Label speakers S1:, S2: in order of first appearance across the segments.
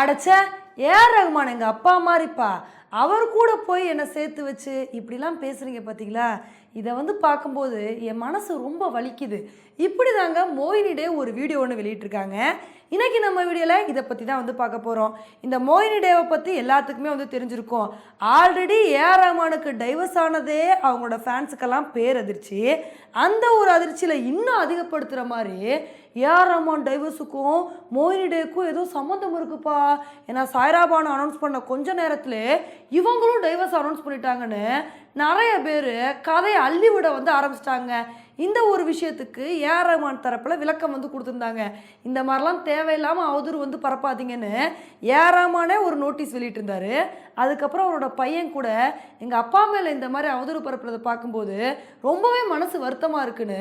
S1: அடைச்ச AR Rahman எங்கள் அப்பா மாதிரிப்பா அவர் கூட போய் என்னை சேர்த்து வச்சு இப்படிலாம் பேசுகிறீங்க பார்த்தீங்களா இதை வந்து பார்க்கும்போது என் மனசு ரொம்ப வலிக்குது. இப்படி தாங்க மோயினிடே ஒரு வீடியோ ஒன்று வெளியிட்டிருக்காங்க. இன்றைக்கி நம்ம வீடியோவில் இதை பற்றி தான் வந்து பார்க்க போகிறோம் இந்த மோயினி டேவை பற்றி எல்லாத்துக்குமே வந்து தெரிஞ்சிருக்கும். ஆல்ரெடி ஏஆர் ரஹ்மானுக்கு டைவர்ஸ் ஆனதே அவங்களோட ஃபேன்ஸுக்கெல்லாம் பேர் அதிர்ச்சி அந்த ஒரு அதிர்ச்சியில் இன்னும் அதிகப்படுத்துகிற மாதிரி ஏஆர் ரஹ்மான் டைவர்ஸுக்கும் மோயினி டேக்கும் ஏதோ சம்மந்தம் இருக்குப்பா. ஏன்னா சாய்ராபானு அனௌன்ஸ் பண்ண கொஞ்ச நேரத்தில் இவங்களும் டைவர்ஸ் அனௌன்ஸ் பண்ணிட்டாங்கன்னு நிறைய பேர் கதையை அள்ளி விட வந்து ஆரம்பிச்சிட்டாங்க. இந்த ஒரு விஷயத்துக்கு ஏஆர் ரஹ்மான் தரப்பில் விளக்கம் வந்து கொடுத்துருந்தாங்க. இந்த மாதிரிலாம் தேவையில்லாமல் அவதூறு வந்து பரப்பாதீங்கன்னு ஏஆர் ரஹ்மானே ஒரு நோட்டீஸ் வெளியிட்டிருந்தாரு. அதுக்கப்புறம் அவரோட பையன் கூட எங்கள் அப்பா மேலே இந்த மாதிரி அவதூறு பரப்புறதை பார்க்கும்போது ரொம்பவே மனசு வருத்தமாக இருக்குன்னு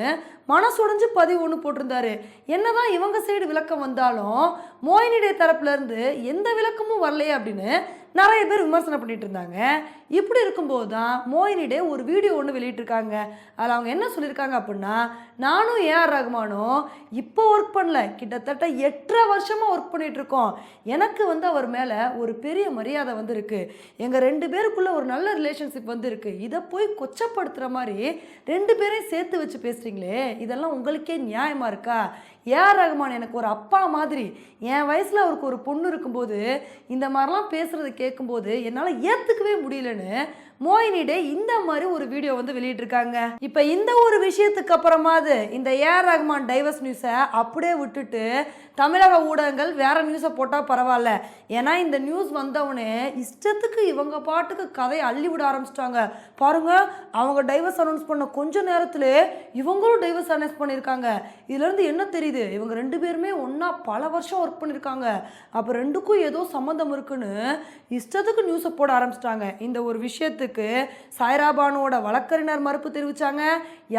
S1: மனசுடைஞ்சு பதிவு ஒன்று போட்டிருந்தாரு. என்னதான் இவங்க சைடு விளக்கம் வந்தாலும் மோயினிடைய தரப்புலேருந்து எந்த விளக்கமும் வரலையே அப்படின்னு நிறைய பேர் விமர்சனம் பண்ணிட்டு இருந்தாங்க இப்படி இருக்கும்போது தான் மோயினிடே ஒரு வீடியோ ஒன்று வெளியிட்டிருக்காங்க. அதில் அவங்க என்ன சொல்லியிருக்காங்க அப்படின்னா நானும் ஏஆர் ரகுமானும் இப்போ ஒர்க் பண்ணல. கிட்டத்தட்ட எட்டரை வருஷமாக ஒர்க் பண்ணிகிட்ருக்கோம் இருக்கோம் எனக்கு வந்து அவர் மேலே ஒரு பெரிய மரியாதை வந்து எங்கள் ரெண்டு பேருக்குள்ளே ஒரு நல்ல ரிலேஷன்ஷிப் வந்து இதை போய் கொச்சப்படுத்துகிற மாதிரி ரெண்டு பேரையும் சேர்த்து வச்சு பேசுகிறீங்களே இதெல்லாம் உங்களுக்கே நியாயமாக இருக்கா? ஏஆர் ரகுமான் எனக்கு ஒரு அப்பா மாதிரி. என் வயசில் அவருக்கு ஒரு பொண்ணு இருக்கும்போது இந்த மாதிரிலாம் பேசுகிறத கேட்கும்போது என்னால் ஏற்றுக்கவே முடியலன்னு மோயினிடே இந்த மாதிரி ஒரு வீடியோ வந்து வெளியிட்டிருக்காங்க. இப்போ இந்த ஒரு விஷயத்துக்கு அப்புறமாவது இந்த ஏஆர் ரகுமான் டைவர்ஸ் நியூஸை அப்படியே விட்டுட்டு தமிழக ஊடகங்கள் வேற நியூஸை போட்டால் பரவாயில்ல. ஏன்னா இந்த நியூஸ் வந்தவொடனே இஷ்டத்துக்கு இவங்க பாட்டுக்கு கதையை அள்ளி விட ஆரம்பிச்சிட்டாங்க. பாருங்க அவங்க டைவர்ஸ் அனௌன்ஸ் பண்ண கொஞ்ச நேரத்தில் இவங்களும் டைவர்ஸ் அனௌன்ஸ் பண்ணியிருக்காங்க. இதுலேருந்து என்ன தெரியுது? இவங்க ரெண்டு பேருமே ஒன்றா பல வருஷம் ஒர்க் பண்ணியிருக்காங்க அப்போ ரெண்டுக்கும் ஏதோ சம்மந்தம் இருக்குன்னு இஷ்டத்துக்கு நியூஸை போட ஆரம்பிச்சிட்டாங்க. இந்த ஒரு விஷயத்துக்கு சாய்ராபானுவோட வழக்கறிஞர் மறுப்பு தெரிவித்தாங்க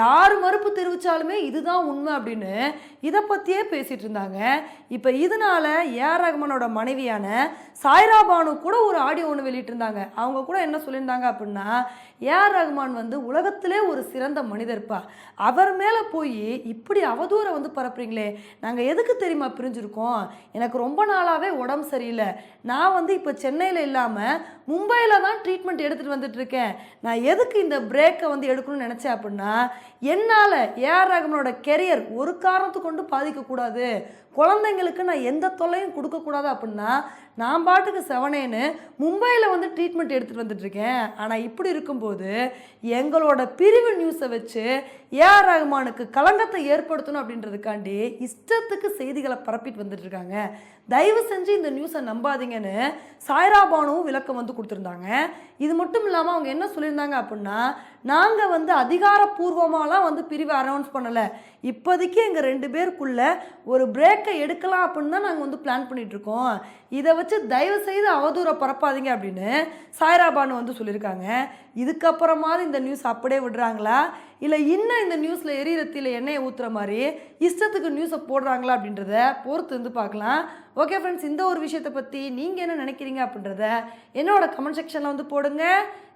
S1: யார் மறுப்பு தெரிவித்தாலுமே இதுதான் உண்மை அப்படின்னு இதை பற்றியே பேசிகிட்டு இருந்தாங்க. இப்போ இதனால ஏஆர் ரஹ்மானோட மனைவியான சாய்ராபானு கூட ஒரு ஆடியோ ஒன்று வெளியிட்டிருந்தாங்க. அவங்க கூட என்ன சொல்லியிருந்தாங்க அப்படின்னா ஏஆர் ரஹ்மான் வந்து உலகத்திலே ஒரு சிறந்த மனிதர்ப்பா. அவர் மேலே போய் இப்படி அவதூறை வந்து பரப்புறீங்களே. நாங்கள் எதுக்கு தெரியுமா பிரிஞ்சிருக்கோம்? எனக்கு ரொம்ப நாளாகவே உடம்பு சரியில்லை. நான் வந்து இப்போ சென்னையில் இல்லாமல் மும்பையில் தான் ட்ரீட்மெண்ட் எடுத்துகிட்டு வந்துட்டு இருக்கேன். நான் எதுக்கு இந்த பிரேக்கை வந்து எடுக்கணும்னு நினச்சேன் அப்படின்னா என்னால் ஏஆர் ரகமனோட கெரியர் ஒரு காரணத்து கொண்டு பாதிக்கக்கூடாது குழந்தைங்களுக்கு நான் எந்த தொல்லையும் கொடுக்கக்கூடாது அப்படின்னா நான் பாட்டுக்கு செவனேன்னு மும்பையில் வந்து ட்ரீட்மெண்ட் எடுத்துகிட்டு வந்துட்டுருக்கேன் ஆனால் இப்படி இருக்கும்போது எங்களோட பிரிவு நியூஸை வச்சு ஏஆர் ரஹ்மானுக்கு களங்கத்தை ஏற்படுத்தணும் அப்படின்றதுக்காண்டி இஷ்டத்துக்கு செய்திகளை பரப்பிட்டு வந்துட்டுருக்காங்க. தயவு செஞ்சு இந்த நியூஸை நம்பாதீங்கன்னு சாய்ரா பானுவும் விளக்கம் வந்து கொடுத்துருந்தாங்க. இது மட்டும் இல்லாமல் அவங்க என்ன சொல்லியிருந்தாங்க அப்படின்னா நாங்கள் வந்து அதிகாரப்பூர்வமாலாம் வந்து பிரிவை அனௌன்ஸ் பண்ணலை. இப்போதைக்கு எங்கள் ரெண்டு பேருக்குள்ள ஒரு பிரேக்கை எடுக்கலாம் அப்படின்னு தான் நாங்கள் வந்து பிளான் பண்ணிகிட்ருக்கோம் இதை வச்சு தயவு செய்து அவதூற பரப்பாதீங்க அப்படின்னு சாய்ரா பானு வந்து சொல்லியிருக்காங்க. இதுக்கப்புறமாவது இந்த நியூஸ் அப்படியே விடுறாங்களா? இல்லை இன்னும் இந்த நியூஸில் எரியிறத்தில எண்ணெயை ஊற்றுற மாதிரி இஷ்டத்துக்கு நியூஸை போடுறாங்களா அப்படின்றத பொறுத்து வந்து பார்க்கலாம். ஓகே ஃப்ரெண்ட்ஸ் இந்த ஒரு விஷயத்தை பற்றி நீங்கள் என்ன நினைக்கிறீங்க அப்படின்றத என்னோட கமெண்ட் செக்ஷனில் வந்து போடுங்க.